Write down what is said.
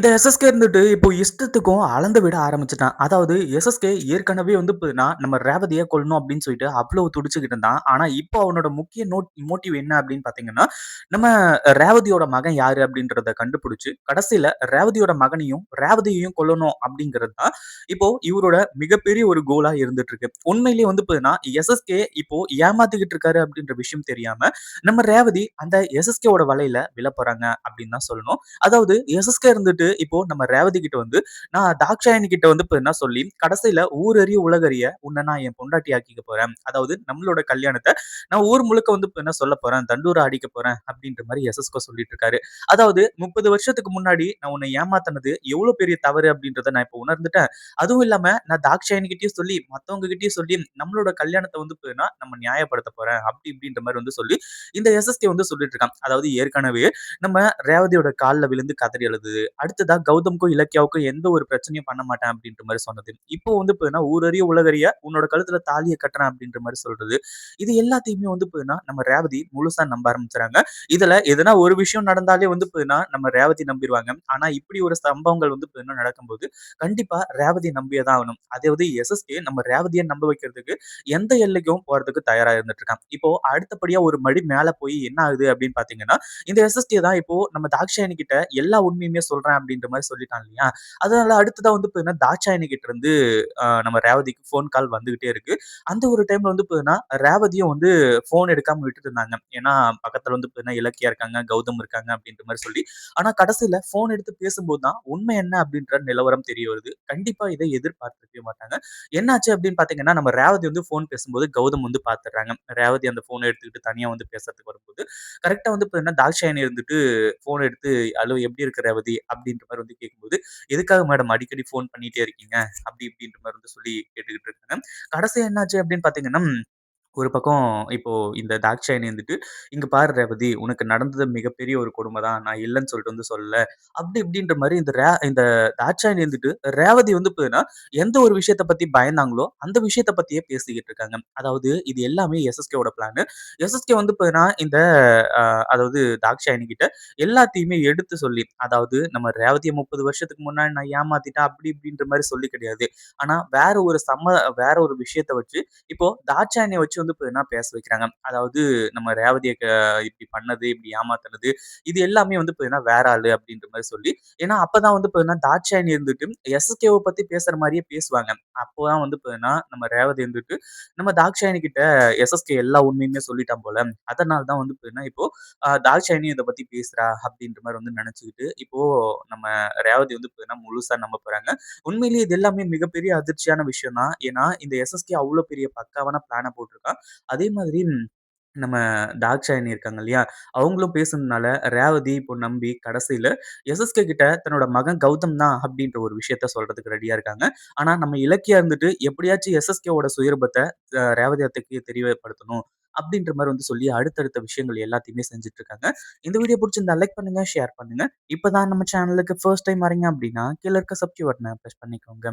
இந்த எஸ்எஸ்கே இருந்துட்டு இப்போ இஷ்டத்துக்கும் அளந்து விட ஆரம்பிச்சிட்டான் அதாவது எஸ்எஸ்கே ஏற்கனவே வந்து நம்ம ரேவதியை கொல்லணும் அப்படின்னு சொல்லிட்டு அவ்வளவு துடிச்சுக்கிட்டு இருந்தான். ஆனா, இப்போ அவனோட முக்கிய நோட் மோட்டிவ் என்ன அப்படின்னு பார்த்தீங்கன்னா, நம்ம ரேவதியோட மகன் யாரு அப்படின்றத கண்டுபிடிச்சு, கடைசியில ரேவதியோட மகனையும், ரேவதியையும் கொல்லணும் அப்படிங்கிறது தான் இப்போ இவரோட மிகப்பெரிய ஒரு கோலா இருந்துட்டு இருக்கு. உண்மையிலேயே வந்து பாத்தீங்கன்னா எஸ்எஸ்கே இப்போ ஏமாத்திக்கிட்டு இருக்காரு அப்படின்ற விஷயம் தெரியாம, நம்ம ரேவதி அந்த எஸ்எஸ்கேவோட வலையில விழப்போறாங்க அப்படின்னு தான் சொல்லணும். அதாவது எஸ்எஸ்கே இருந்துட்டு இப்போ நம்ம ரேவதி கிட்ட வந்து நான் தாக்ஷாயணி கிட்ட வந்து இப்ப என்ன சொல்லி கடைசியில ஊரறிய உலகறிய உன்னை நான் என் பொண்டாட்டி ஆக்கிக்க போறேன். அதாவது நம்மளோட கல்யாணத்தை நான் ஊர் முழுக்க வந்து என்ன சொல்ல போறேன் தண்டூரா அடிக்க போறேன் அப்படின்ற மாதிரி எஸ்எஸ்கோ சொல்லிட்டு இருக்காரு. அதாவது முப்பது வருஷத்துக்கு முன்னாடி நான் உன்னை ஏமாத்தினது எவ்வளவு பெரிய தவறு அப்படின்றத நான் இப்ப உணர்ந்துட்டேன். அதுவும் இல்லாம நான் தாக்ஷாயணி கிட்டயும் சொல்லி மத்தவங்க கிட்டயும் சொல்லி நம்மளோட கல்யாணத்தை வந்து நம்ம நியாயப்படுத்த போறேன் அப்படி இப்படின்ற மாதிரி வந்து சொல்லி இந்த எஸ்எஸ்கே வந்து சொல்லிட்டு இருக்கான். அதாவது ஏற்கனவே நம்ம ரேவதியோட காலில் விழுந்து கதறி எழுதுது அடுத்ததா கௌதம்க்கும் இலக்கியாவுக்கும் எந்த ஒரு பிரச்சனையும் பண்ண மாட்டேன் அப்படின்ற மாதிரி சொன்னது. இப்போ வந்து பார்த்தீங்கன்னா ஊரறிய உலகறிய உன்னோட கழுத்துல தாலியை கட்டுறேன் அப்படின்ற மாதிரி சொல்றது. இது எல்லாத்தையுமே வந்து பார்த்தீங்கன்னா நம்ம ரேவதி முழுசா நம்ப ஆரம்பிச்சுறாங்க. இதுல எதனா ஒரு விஷயம் நடந்தாலே வந்து பார்த்தீங்கன்னா நம்ம ரேவதி நம்பிடுவாங்க ஆனா இப்படி ஒரு சம்பவங்கள் வந்து பார்த்தீங்கன்னா நடக்கும்போது கண்டிப்பா ரேவதி நம்பியே தான் ஆகணும். அதாவது எஸ்எஸ்கே நம்ம ரேவதியை நம்ப வைக்கிறதுக்கு எந்த எல்லைக்கும் போறதுக்கு தயாரா இருந்துட்டு இருக்கான். இப்போ அடுத்தபடியா ஒரு மடி மேல போய் என்ன ஆகுது அப்படின்னு பாத்தீங்கன்னா இந்த எஸ்எஸ்கே தான் இப்போ நம்ம தாக்ஷாயணி கிட்ட எல்லா உண்மையுமே சொல்றேன் அப்படின்ற மாதிரி சொல்லிட்டான் இல்லையா? அதனால அடுத்ததான் வந்து பார்த்தீங்கன்னா தாட்சாயணி கிட்ட இருந்து நம்ம ரேவதிக்கு ஃபோன் கால் வந்துகிட்டே இருக்கு. அந்த ஒரு டைம்ல வந்து பார்த்தீங்கன்னா ரேவதியும் வந்து ஃபோன் எடுக்காம விட்டுட்டு இருந்தாங்க. ஏன்னா பக்கத்துல வந்து பார்த்தீங்கன்னா இலக்கியா இருக்காங்க கௌதம் இருக்காங்க அப்படின்ற மாதிரி சொல்லி. ஆனா கடைசியில ஃபோன் எடுத்து பேசும்போது தான் உண்மை என்ன அப்படின்ற நிலவரம் தெரிய வருது. கண்டிப்பா இதை எதிர்பார்த்திருக்கவே மாட்டாங்க. என்னாச்சு அப்படின்னு பாத்தீங்கன்னா நம்ம ரேவதி வந்து ஃபோன் பேசும்போது கௌதம் வந்து பாத்துறாங்க ரேவதி அந்த ஃபோனை எடுத்துக்கிட்டு தனியா வந்து பேசுறதுக்கு வரும்போது. கரெக்டா வந்து பார்த்தீங்கன்னா தாக்ஷாயணி இருந்துட்டு ஃபோன் எடுத்து அலோ எப்படி இருக்கு ரேவதி? அப்படின்ற மாதிரி வந்து கேட்கும்போது எதுக்காக மேடம் அடிக்கடி ஃபோன் பண்ணிட்டே இருக்கீங்க? அப்படி இப்படின்ற மாதிரி வந்து சொல்லி கேட்டுக்கிட்டு இருக்காங்க. கடைசி என்னாச்சு அப்படின்னு பாத்தீங்கன்னா ஒரு பக்கம் இப்போ இந்த தாக்ஷாயினி வந்துட்டு, "இங்க பாரு ரேவதி, உனக்கு நடந்தது மிகப்பெரிய ஒரு கொடுமை தான். நான் இல்லன்னு சொல்லிட்டு வந்து சொல்லல." அப்படி இப்படின்ற மாரி இந்த ரே இந்த தாட்சாயணி வந்துட்டு, ரேவதி வந்து பார்த்தீங்கன்னா, எந்த ஒரு விஷயத்த பத்தி பயந்தாங்களோ, அந்த விஷயத்த பத்தியே பேசிக்கிட்டு இருக்காங்க. அதாவது இது எல்லாமே எஸ்எஸ்கேவோட பிளானு. எஸ்எஸ்கே வந்து பார்த்தீங்கன்னா, இந்த அ அதாவது தாக்ஷாயணி கிட்ட எல்லாத்தையுமே எடுத்து சொல்லி, அதாவது நம்ம ரேவதிய 30 வருஷத்துக்கு முன்னாடி நான் ஏமாத்திட்டேன் அப்படி இப்படின்ற மாரி சொல்லி கிடையாது. ஆனா வேற ஒரு சம்ம வேற ஒரு விஷயத்த வச்சு, இப்போ தாட்சாயணிய வச்சு வந்து பார்த்தீங்கன்னா பேச வைக்கிறாங்க. அதாவது நம்ம ரேவதியை இப்படி பண்ணது, இப்படி ஏமாத்துனது, இது எல்லாமே வந்து பார்த்தீங்கன்னா வேற ஆளு அப்படின்ற மாதிரி சொல்லி ஏன்னா அப்பதான் வந்து பார்த்தீங்கன்னா தாட்சாயணி இருந்துட்டு எஸ்எஸ்கேவை பத்தி பேசுற மாதிரியே பேசுவாங்க. அப்போதான் வந்து பார்த்தீங்கன்னா நம்ம ரேவதி இருந்துட்டு நம்ம தாட்சாயணி கிட்ட எஸ்எஸ்கே எல்லா உண்மையுமே சொல்லிட்டான் போல. அதனால தான் வந்து பார்த்தீங்கன்னா இப்போ அ தாட்சாயணி இத பத்தி பேசுறா அப்படின்ற மாதிரி வந்து நினைச்சுக்கிட்டு இப்போ நம்ம ரேவதி வந்து பார்த்தீங்கன்னா முழுசா நம்ப போறாங்க. உண்மையிலேயே இது எல்லாமே மிகப்பெரிய அதிர்ச்சியான விஷயம் தான். ஏன்னா இந்த எஸ்எஸ்கே அவ்வளவு பெரிய பக்காவான பிளான போட்டிருக்கான். அதே மாதிரி நம்ம தாக்ஷாயணி இருக்காங்க இல்லையா? அவங்களும் பேசுனதுனால ரேவதி இப்போ நம்பி கடைசியில எஸ்எஸ்கே கிட்ட தன்னோட மகன் கௌதம் தான் அப்படின்ற ஒரு விஷயத்த சொல்றதுக்கு ரெடியா இருக்காங்க. ஆனா நம்ம இலக்கியா இருந்துட்டு எப்படியாச்சும் எஸ்எஸ்கேவோட சுயரூபத்த ரேவதி அத்தைக்கு தெரியப்படுத்தணும். அப்படின்ற மாதிரி வந்து சொல்லி அடுத்தடுத்த விஷயங்கள் எல்லாத்தையுமே செஞ்சுட்டு இருக்காங்க. இந்த வீடியோ பிடிச்சிருந்தா லைக் பண்ணுங்க, ஷேர் பண்ணுங்க. இப்பதான் நம்ம சேனலுக்கு ஃபர்ஸ்ட் டைம் வரீங்க அப்படின்னா, கீழே இருக்க சப்ஸ்கிரைப் பட்டனை ப்ரெஸ் பண்ணிக்கோங்க.